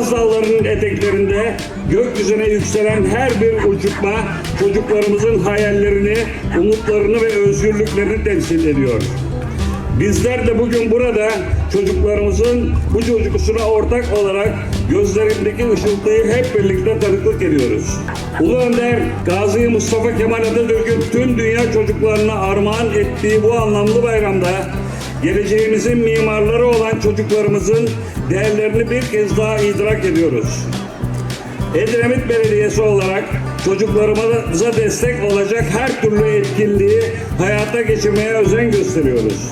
dağlarının eteklerinde gökyüzüne yükselen her bir uçurtma çocuklarımızın hayallerini, umutlarını ve özgürlüklerini temsil ediyor. Bizler de bugün burada çocuklarımızın bu coşkusuna ortak olarak gözlerindeki ışıltıyı hep birlikte tanıklık ediyoruz. Ulu Önder Gazi Mustafa Kemal Atatürk'ün tüm dünya çocuklarına armağan ettiği bu anlamlı bayramda geleceğimizin mimarları olan çocuklarımızın değerlerini bir kez daha idrak ediyoruz. Edremit Belediyesi olarak çocuklarımıza destek olacak her türlü etkinliği hayata geçirmeye özen gösteriyoruz.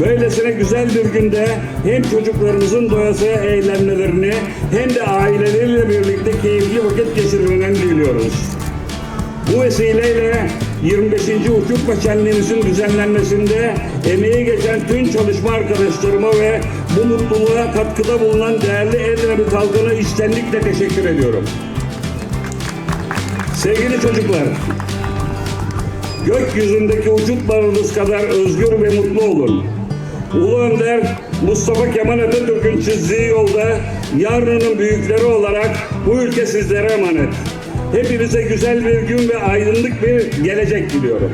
Böylesine güzel bir günde hem çocuklarımızın doyasıya eğlenmelerini hem de aileleriyle birlikte keyifli vakit geçirmelerini diliyoruz. Bu vesileyle 25. Uçurtma Şenliğimizin düzenlenmesinde emeği geçen tüm çalışma arkadaşlarıma ve bu mutluluğa katkıda bulunan değerli Edremit halkına içtenlikle teşekkür ediyorum. Sevgili çocuklar, gökyüzündeki uçurtmalarınız kadar özgür ve mutlu olun. Ulu Önder Mustafa Kemal Atatürk'ün çizdiği yolda yarının büyükleri olarak bu ülke sizlere emanet. Hepinize güzel bir gün ve aydınlık bir gelecek diliyorum.